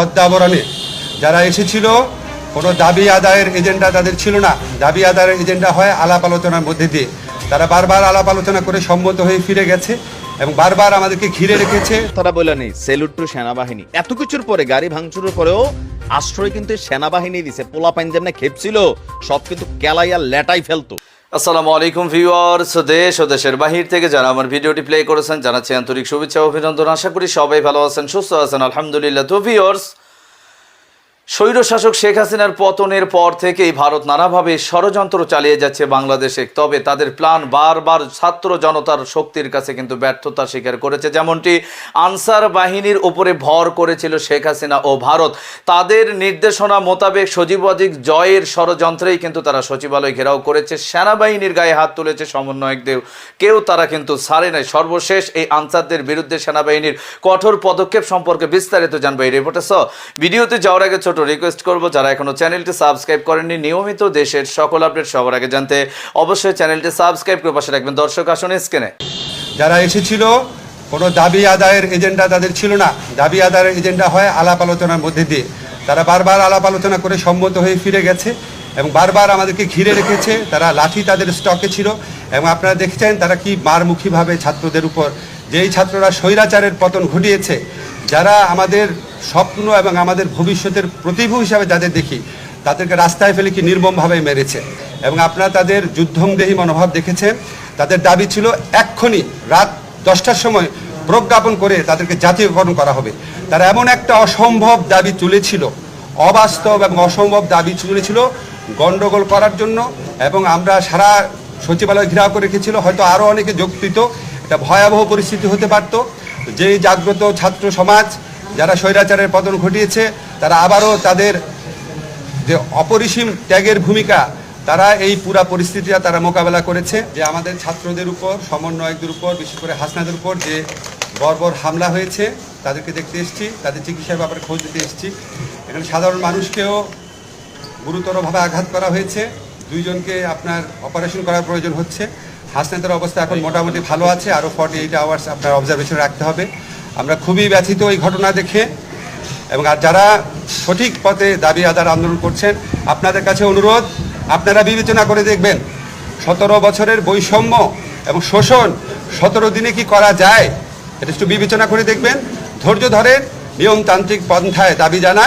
ছদ্মাবরণে যারা এসেছিল, কোনো দাবি আদায়ের এজেন্ডা তাদের ছিল না। দাবি আদায়ের এজেন্ডা হয় আলাপ আলোচনার মধ্যে দিয়ে। তারা বারবার আলাপ আলোচনা করে সম্মত হয়ে ফিরে গেছে এবং বারবার আমাদেরকে ঘিরে রেখেছে। তারা বলে নেই সেলুট টু সেনাবাহিনী। এত কিছুর পরে গাড়ি ভাঙচুরের পরেও আশ্রয় কিন্তু সেনাবাহিনী দিছে। পোলা পাইন যেমন খেপছিল, সব কিন্তু কেলাইয়া লেটাই ফেলতো। আসসালামু আলাইকুম ভিউয়ার্স, দেশ ও দেশের বাহির থেকে যারা আমার ভিডিওটি প্লে করেছেন, জানাচ্ছি আন্তরিক শুভেচ্ছা অভিনন্দন। আশা করি সবাই ভালো আছেন, সুস্থ আছেন, আলহামদুলিল্লাহ। তো ভিউয়ার্স স্বৈরশাসক শেখ হাসিনার পতনের পর থেকেই ভারত নানাভাবে ষড়যন্ত্র চালিয়ে যাচ্ছে বাংলাদেশে। তবে তাদের প্ল্যান বারবার ছাত্র জনতার শক্তির কাছে কিন্তু ব্যর্থতা স্বীকার করেছে। যেমনটি আনসার বাহিনীর উপরে ভর করেছিল শেখ হাসিনা ও ভারত। তাদের নির্দেশনা মোতাবেক সজীবাধিক জয়ের ষড়যন্ত্রেই কিন্তু তারা সচিবালয় ঘেরাও করেছে। সেনাবাহিনীর গায়ে হাত তুলেছে সমন্বয়কদের কেউ তারা কিন্তু ছাড়ে নাই। সর্বশেষ এই আনসারদের বিরুদ্ধে সেনাবাহিনীর কঠোর পদক্ষেপ সম্পর্কে বিস্তারিত জানবে এই রিপোর্টে ভিডিওতে যাওয়ার আগে ছোট রিকোয়েস্ট করব, যারা এখনও চ্যানেলটি সাবস্ক্রাইব করেননি, নিয়মিত দেশের সকল আপডেট সবার আগে জানতে অবশ্যই চ্যানেলটি সাবস্ক্রাইব করে পাশে রাখবেন। দর্শক, আসুন স্ক্রিনে যারা এসেছিল, কোনো দাবি আদায়ের এজেন্ডা তাদের ছিল না। দাবি আদায়ের এজেন্ডা হয় আলাপ আলোচনার মধ্যে দিয়ে। তারা বারবার আলাপ আলোচনা করে সম্মত হয়ে ফিরে গেছে এবং বারবার আমাদেরকে ঘিরে রেখেছে। তারা লাঠি তাদের স্টকে ছিল এবং আপনারা দেখছেন তারা কি মারমুখীভাবে ছাত্রদের উপর যেই ছাত্ররা স্বৈরাচারের পতন ঘটিয়েছে, যারা আমাদের স্বপ্ন এবং আমাদের ভবিষ্যতের প্রতিভূ হিসাবে যাদের দেখি, তাদেরকে রাস্তায় ফেলে কি নির্মমভাবে মেরেছে। এবং আপনারা তাদের যুদ্ধংদেহী মনোভাব দেখেছেন তাদের দাবি ছিল, এক্ষুনি রাত দশটার সময় প্রজ্ঞাপন করে তাদেরকে জাতীয়করণ করা হবে। তারা এমন একটা অসম্ভব দাবি তুলেছিল, অবাস্তব এবং অসম্ভব দাবি তুলেছিল গণ্ডগোল করার জন্য এবং আমরা সারা সচিবালয় ঘেরাও করে রেখেছিল। হয়তো আরও অনেকে যোগ দিত এটা ভয়াবহ পরিস্থিতি হতে পারত। যেই জাগ্রত ছাত্র সমাজ যারা স্বৈরাচারের পতন ঘটিয়েছে, তারা আবারও তাদের যে অপরিসীম ত্যাগের ভূমিকা, তারা এই পুরা পরিস্থিতিটা তারা মোকাবেলা করেছে। যে আমাদের ছাত্রদের উপর, সমন্বয়কদের উপর, বিশেষ করে হাসনাদের উপর যে বর্বর হামলা হয়েছে, তাদেরকে দেখতে এসেছি, তাদের চিকিৎসার ব্যাপারে খোঁজ দিতে এসেছি। এখানে সাধারণ মানুষকেও গুরুতরভাবে আঘাত করা হয়েছে। দুইজনকে আপনার অপারেশন করার প্রয়োজন হচ্ছে। হাসনাতের অবস্থা এখন মোটামুটি ভালো আছে, আরও ফর্টি এইট আওয়ার্স আপনার অবজারভেশন রাখতে হবে। আমরা খুবই ব্যথিত এই ঘটনা দেখে এবং আর যারা সঠিক পথে দাবি আদার আন্দোলন করছেন, আপনাদের কাছে অনুরোধ, আপনারা বিবেচনা করে দেখবেন, সতেরো বছরের বৈষম্য এবং শোষণ সতেরো দিনে কি করা যায়, এটা একটু বিবেচনা করে দেখবেন। ধৈর্য ধরেন নিয়মতান্ত্রিক পন্থায় দাবি জানা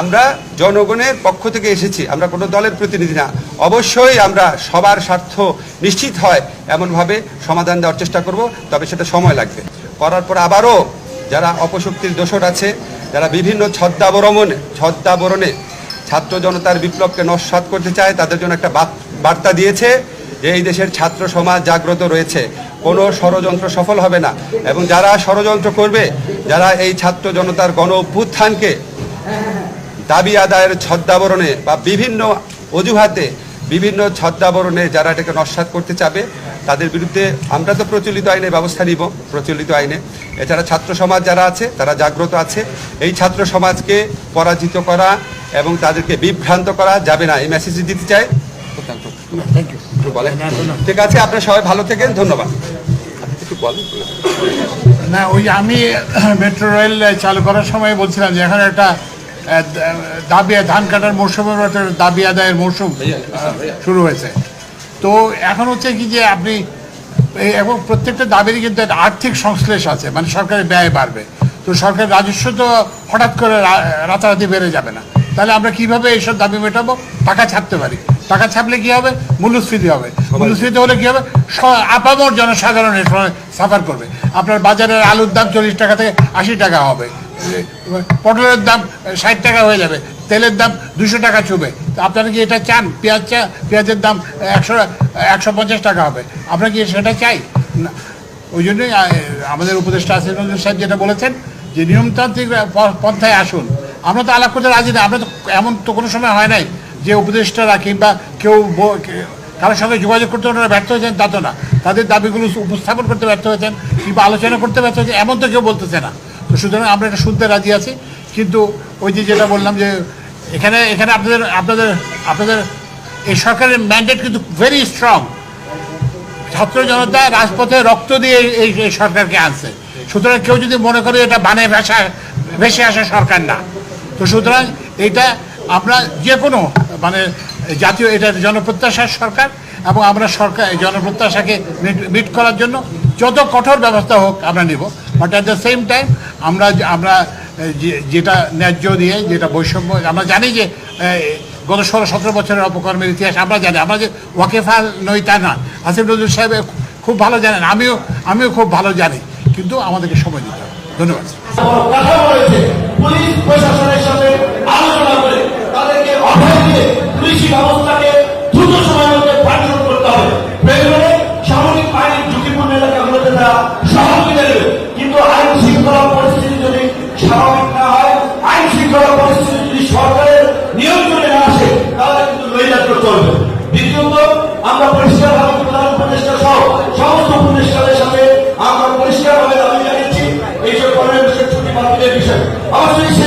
আমরা জনগণের পক্ষ থেকে এসেছি, আমরা কোনো দলের প্রতিনিধি না। অবশ্যই আমরা সবার স্বার্থ নিশ্চিত হয়, এমনভাবে সমাধান দেওয়ার চেষ্টা করব, তবে সেটা সময় লাগবে। করার পর আবারও যারা অপশক্তির দোষর আছে, যারা বিভিন্ন ছদ্মাবরমনে ছদ্মাবরণে ছাত্র জনতার বিপ্লবকে নস্বাত করতে চায়, তাদের জন্য একটা বার্তা দিয়েছে যে এই দেশের ছাত্র সমাজ জাগ্রত রয়েছে। কোনো ষড়যন্ত্র সফল হবে না। এবং যারা ষড়যন্ত্র করবে, যারা এই ছাত্র জনতার গণ দাবি আদায়ের ছদ্মাবরণে বা বিভিন্ন অজুহাতে বিভিন্ন ছদ্মাবরণে যারা এটাকে নস্বাত করতে চাবে তাদের বিরুদ্ধে আমরা তো প্রচলিত আইনে ব্যবস্থা নিব প্রচলিত আইনে। এছাড়া ছাত্র সমাজ যারা আছে তারা জাগ্রত আছে। এই ছাত্র সমাজকে পরাজিত করা এবং তাদেরকে বিভ্রান্ত করা যাবে না। এই মেসেজ দিতে চাই। ঠিক আছে আপনারা সবাই ভালো থেকেন ধন্যবাদ। না ওই আমি মেট্রো রেল চালু করার সময় বলছিলাম যে এখন একটা দাবি ধান কাটার মৌসুমের দাবি আদায়ের মৌসুম শুরু হয়েছে। তো এখন হচ্ছে কি যে আপনি এবং প্রত্যেকটা দাবিরই কিন্তু একটা আর্থিক সংশ্লেষ আছে মানে সরকারের ব্যয় বাড়বে। তো সরকারের রাজস্ব তো হঠাৎ করে রাতারাতি বেড়ে যাবে না। তাহলে আমরা কীভাবে এইসব দাবি মেটাবো? টাকা ছাপতে পারি। টাকা ছাপলে কি হবে? মূল্যস্ফীতি হবে। মূল্যস্ফীতি হলে কি হবে? আপামর জনসাধারণের সাফার করবে। আপনার বাজারের আলুর দাম চল্লিশ টাকা থেকে আশি টাকা হবে। পটলের দাম ষাট টাকা হয়ে যাবে। তেলের দাম দুশো টাকা ছুবে আপনারা কি এটা চান? পেঁয়াজ চা, পেঁয়াজের দাম একশো একশো পঞ্চাশ টাকা হবে। আমরা কি সেটা চাই? ওই জন্যই আমাদের উপদেষ্টা আসিফ নজরুল সাহেব যেটা বলেছেন যে, নিয়মতান্ত্রিক পন্থায় আসুন। আমরা তো আলাপ করতে রাজি না। আমরা তো এমন তো কোনো সময় হয় নাই যে, উপদেষ্টারা কিংবা কেউ কারোর সঙ্গে যোগাযোগ করতে ওনারা ব্যর্থ হয়েছেন, তা তো না। তাদের দাবিগুলো উপস্থাপন করতে ব্যর্থ হয়েছেন কিংবা আলোচনা করতে ব্যর্থ হয়েছেন, এমন তো কেউ বলতেছে না। তো সুতরাং আমরা এটা শুনতে রাজি আছি। কিন্তু ওই যে যেটা বললাম যে এখানে এখানে আপনাদের আপনাদের আপনাদের এই সরকারের ম্যান্ডেট কিন্তু ভেরি স্ট্রং ছাত্র জনতা রাজপথে রক্ত দিয়ে এই এই সরকারকে আনছে। সুতরাং কেউ যদি মনে করে এটা বানে ভাষা, ভেসে আসা সরকার না। তো সুতরাং এটা আমরা যে কোনো মানে জাতীয় এটা জনপ্রত্যাশার সরকার এবং আমরা সরকার জনপ্রত্যাশাকে মিট করার জন্য যত কঠোর ব্যবস্থা হোক আমরা নিব। But at the same time আমরা আমরা যেটা ন্যায্য দিয়ে যেটা বৈষম্য, আমরা জানি যে গত ষোলো সতেরো বছরের অপকর্মের ইতিহাস আমরা জানি। আমরা যে ওয়াকেফাল নই তা না। আসিফ নজরুল সাহেব খুব ভালো জানেন। আমিও আমিও খুব ভালো জানি। কিন্তু আমাদেরকে সময় দিতে হবে। ধন্যবাদ। পুলিশ প্রশাসনের সাথে আলোচনা করে তাদেরকে অভয় দিয়ে পুলিশি ব্যবস্থাকে দ্রুত সময়ের মধ্যে চলবে দ্বিতীয়ত, আমরা পরিষ্কারভাবে প্রধান উপদেষ্টা সহ সমস্ত উপদেষ্টাদের সাথে আমরা পরিষ্কারভাবে দাবি জানিয়েছি। এইসব কর্মসূচির ছুটি বাতিলের বিষয়। অবশ্যই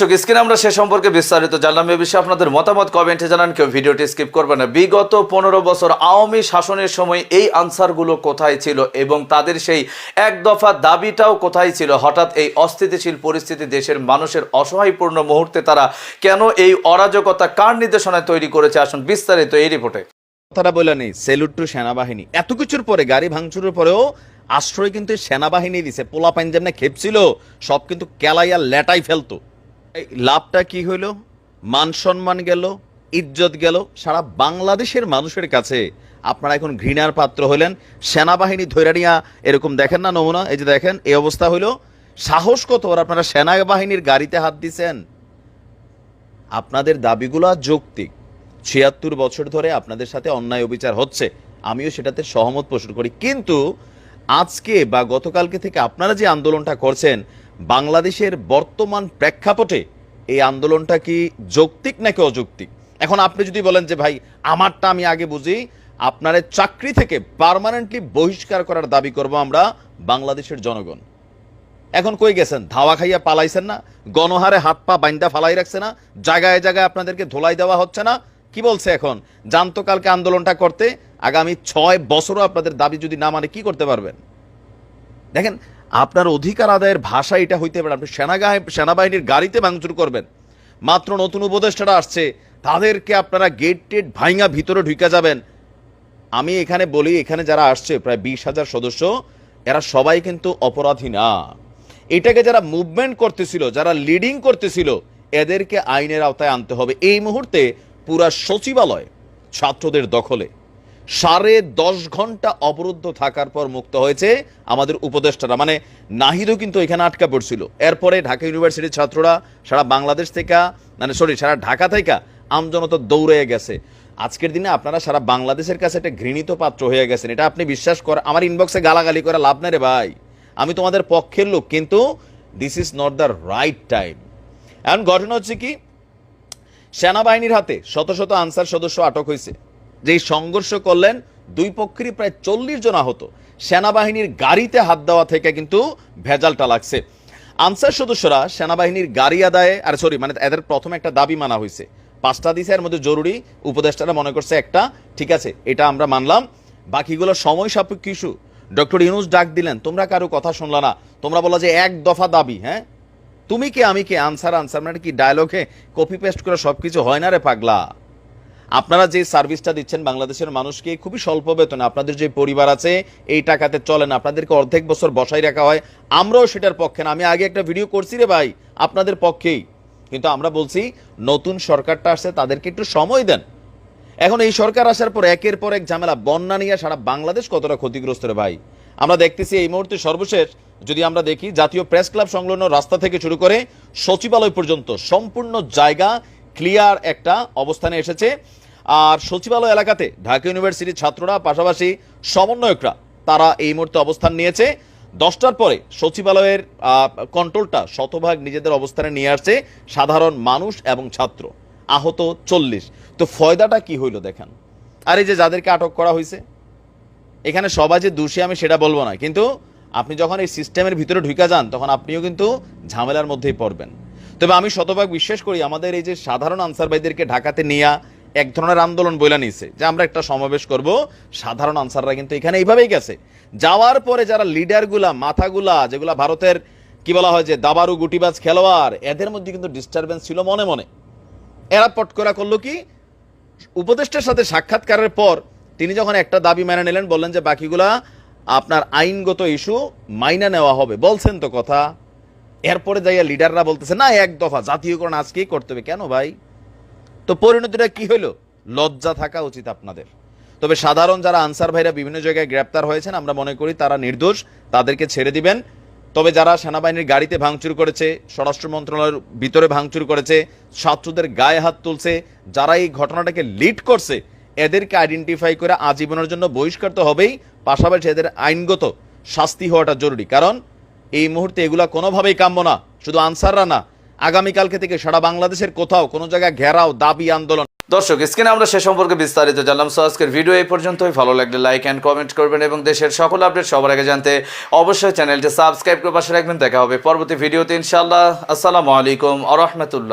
দর্শক, স্ক্রিনে আমরা সে সম্পর্কে বিস্তারিত জানলাম। এ বিষয়ে আপনাদের মতামত কমেন্টে জানান, কেউ ভিডিওটি স্কিপ করবে না। বিগত পনেরো বছর আওয়ামী শাসনের সময় এই আনসারগুলো কোথায় ছিল এবং তাদের সেই এক দফা দাবিটাও কোথায় ছিল? হঠাৎ এই অস্থিতিশীল পরিস্থিতি দেশের মানুষের অসহায়পূর্ণ মুহূর্তে তারা কেন এই অরাজকতা কার নির্দেশনায় তৈরি করেছে? আসুন বিস্তারিত এই রিপোর্টে। কথাটা বলে নেই সেলুট টু সেনাবাহিনী। এত কিছুর পরে, গাড়ি ভাঙচুরের পরেও আশ্রয় কিন্তু সেনাবাহিনী দিছে। পোলা পাইন যেমন খেপছিল, সব কিন্তু কেলাইয়া লেটাই ফেলতো। লাভটা কি হইল মান সম্মান গেল, ইজ্জত গেল, সারা বাংলাদেশের মানুষের কাছে। আপনারা এখন ঘৃণার পাত্র হলেন। সেনাবাহিনী ধৈরা নিয়া এরকম দেখেন না নমুনা, এই যে দেখেন, এই অবস্থা হইল সাহস কত? আপনারা সেনাবাহিনীর গাড়িতে হাত দিছেন। আপনাদের দাবিগুলো যৌক্তিক। ছিয়াত্তর বছর ধরে আপনাদের সাথে অন্যায় অবিচার হচ্ছে। আমিও সেটাতে সহমত পোষণ করি। কিন্তু আজকে বা গতকালকে থেকে আপনারা যে আন্দোলনটা করছেন, বাংলাদেশের বর্তমান প্রেক্ষাপটে এই আন্দোলনটা কি যৌক্তিক নাকি অযৌক্তিক? এখন আপনি যদি বলেন যে, ভাই, আমারটা আমি আগে বুঝি, আপনার চাকরি থেকে পার্মানেন্টলি বহিষ্কার করার দাবি করব আমরা বাংলাদেশের জনগণ। এখন কই গেছেন? ধাওয়া খাইয়া পালাইছেন না, গণহারে হাত পা বাইন্দা ফালাই রাখছে না, জায়গায় জায়গায় আপনাদেরকে ধোলাই দেওয়া হচ্ছে না কি বলছে এখন? জানতো কালকে আন্দোলনটা করতে, আগামী ছয় বছরও আপনাদের দাবি যদি না মানে কি করতে পারবেন? দেখেন, আপনার অধিকার আদায়ের ভাষা এটা হইতে পারে, আপনি সেনাগাহ সেনাবাহিনীর গাড়িতে ভাঙচুর করবেন। মাত্র নতুন উপদেষ্টারা আসছে, তাদেরকে আপনারা গেট টেট ভাইঙা ভিতরে ঢুকে যাবেন। আমি এখানে বলি, এখানে যারা আসছে, প্রায় বিশ হাজার সদস্য, এরা সবাই কিন্তু অপরাধী না। এটাকে যারা মুভমেন্ট করতেছিল, যারা লিডিং করতেছিল, এদেরকে আইনের আওতায় আনতে হবে। এই মুহূর্তে পুরা সচিবালয় ছাত্রদের দখলে। সাড়ে দশ ঘণ্টা অবরুদ্ধ থাকার পর মুক্ত হয়েছে আমাদের উপদেষ্টারা। মানে নাহিদও কিন্তু এখানে আটকা পড়ছিল। এরপরে ঢাকা ইউনিভার্সিটির ছাত্ররা সারা বাংলাদেশ থেকে মানে সরি সারা ঢাকা থেকে আমজনতা দৌড়ে গেছে। আজকের দিনে আপনারা সারা বাংলাদেশের কাছে একটা ঘৃণিত পাত্র হয়ে গেছেন। এটা আপনি বিশ্বাস করেন আমার ইনবক্সে গালাগালি করে লাভ নেই রে ভাই। আমি তোমাদের পক্ষের লোক, কিন্তু this is not the right time এখন ঘটনা হচ্ছে কি সেনাবাহিনীর হাতে শত শত আনসার সদস্য আটক হয়েছে। যেই সংঘর্ষ করলেন, দুই পক্ষেরই প্রায় চল্লিশ জন আহত। সেনাবাহিনীর গাড়িতে হাত দেওয়া থেকে কিন্তু ভেজালটা লাগছে। আনসার সদস্যরা সেনাবাহিনীর গাড়ি আদায়ে, আর সরি মানে এদের প্রথমে একটা দাবি মানা হয়েছে। পাঁচটা দিছে, এর মধ্যে জরুরি, উপদেষ্টারা মনে করছে একটা, ঠিক আছে, এটা আমরা মানলাম। বাকিগুলো সময় সাপেক্ষ ইস্যু। ডক্টর ইউনুস ডাক দিলেন, তোমরা কারও কথা শুনলা না। তোমরা বলা যে এক দফা দাবি হ্যাঁ? তুমি কে, আমি কে আনসার আনসার মানে কি ডায়লগে কপি পেস্ট করে সব কিছু হয় না রে পাগলা? আপনারা যে সার্ভিসটা দিচ্ছেন বাংলাদেশের মানুষকে খুবই স্বল্প বেতনে, আপনাদের যে পরিবার আছে, এই টাকাতে চলেন আপনাদেরকে অর্ধেক বছর বসাই রাখা হয়, আমরাও সেটার পক্ষে না। আমি আগে একটা ভিডিও করছি রে ভাই, আপনাদের পক্ষেই। কিন্তু আমরা বলছি, নতুন সরকারটা আসছে, তাদেরকে একটু সময় দেন। এখন এই সরকার আসার পর একের পর এক ঝামেলা, বন্যা নিয়ে সারা বাংলাদেশ কতটা ক্ষতিগ্রস্ত রে ভাই? আমরা দেখতেছি এই মুহূর্তে সর্বশেষ যদি আমরা দেখি, জাতীয় প্রেস ক্লাব সংলগ্ন রাস্তা থেকে শুরু করে সচিবালয় পর্যন্ত সম্পূর্ণ জায়গা ক্লিয়ার একটা অবস্থানে এসেছে। আর সচিবালয় এলাকাতে ঢাকা ইউনিভার্সিটির ছাত্ররা, পাশাপাশি সমন্বয়করা, তারা এই মুহূর্তে অবস্থান নিয়েছে। দশটার পরে সচিবালয়ের কন্ট্রোলটা শতভাগ নিজেদের অবস্থানে নিয়ে আসছে সাধারণ মানুষ এবং ছাত্র। আহত চল্লিশ। তো ফয়দাটা কি হইল দেখেন? আর এই যে যাদেরকে আটক করা হয়েছে এখানে সবাই যে দোষী আমি সেটা বলব না। কিন্তু আপনি যখন এই সিস্টেমের ভিতরে ঢুকে যান, তখন আপনিও কিন্তু ঝামেলার মধ্যেই পড়বেন। তবে আমি শতভাগ বিশ্বাস করি, আমাদের এই যে সাধারণ আনসার ভাইদেরকে ঢাকাতে নিয়ে এক ধরনের আন্দোলন বইলা নিয়েছে, যে আমরা একটা সমাবেশ করব, সাধারণ আনসাররা কিন্তু এখানে এইভাবেই গেছে। যাওয়ার পরে যারা লিডারগুলা, মাথাগুলা, যেগুলা ভারতের কি বলা হয় যে দাবারু, গুটিবাজ খেলোয়াড়, এদের মধ্যে কিন্তু ডিস্টারবেন্স ছিল মনে মনে। এরা পট করা করল কি, উপদেষ্টার সাথে সাক্ষাৎকারের পর তিনি যখন একটা দাবি মেনে নিলেন, বললেন যে বাকিগুলা আপনার আইনগত ইস্যু মাইনা নেওয়া হবে। বলছেন তো কথা। এরপরে যাইয়া লিডাররা বলতেছে, না, এক দফা, জাতীয়করণ আজকেই করতে হবে। কেন ভাই? তো পরিণতিটা কি হলো লজ্জা থাকা উচিত আপনাদের। তবে সাধারণ যারা আনসার ভাইরা বিভিন্ন জায়গায় গ্রেপ্তার হয়েছেন, আমরা মনে করি তারা নির্দোষ, তাদেরকে ছেড়ে দিবেন। তবে যারা সেনাবাহিনীর গাড়িতে ভাঙচুর করেছে, স্বরাষ্ট্র মন্ত্রণালয়ের ভিতরে ভাঙচুর করেছে, ছাত্রদের গায়ে হাত তুলছে, যারা এই ঘটনাটাকে লিড করছে, এদেরকে আইডেন্টিফাই করে আজীবনের জন্য বহিষ্কার তো হবেই। পাশাপাশি এদের আইনগত শাস্তি হওয়াটা জরুরি। কারণ এই মুহূর্তে এগুলা কোনোভাবেই কাম্য না, শুধু আনসাররা না। আগামীকালকে থেকে সারা বাংলাদেশের কোথাও কোনো জায়গায় ঘেরাও, দাবি, আন্দোলন। দর্শক, স্ক্রিনে আমরা সে সম্পর্কে বিস্তারিত জানলাম। সো আজকের ভিডিও এই পর্যন্তই। ভালো লাগলে লাইক অ্যান্ড কমেন্ট করবেন এবং দেশের সকল আপডেট সবার আগে জানতে অবশ্যই চ্যানেলটি সাবস্ক্রাইব করে পাশে রাখবেন। দেখা হবে পরবর্তী ভিডিওতে ইনশাআল্লাহ। আসসালামু আলাইকুম আ রহমতুল্লাহ।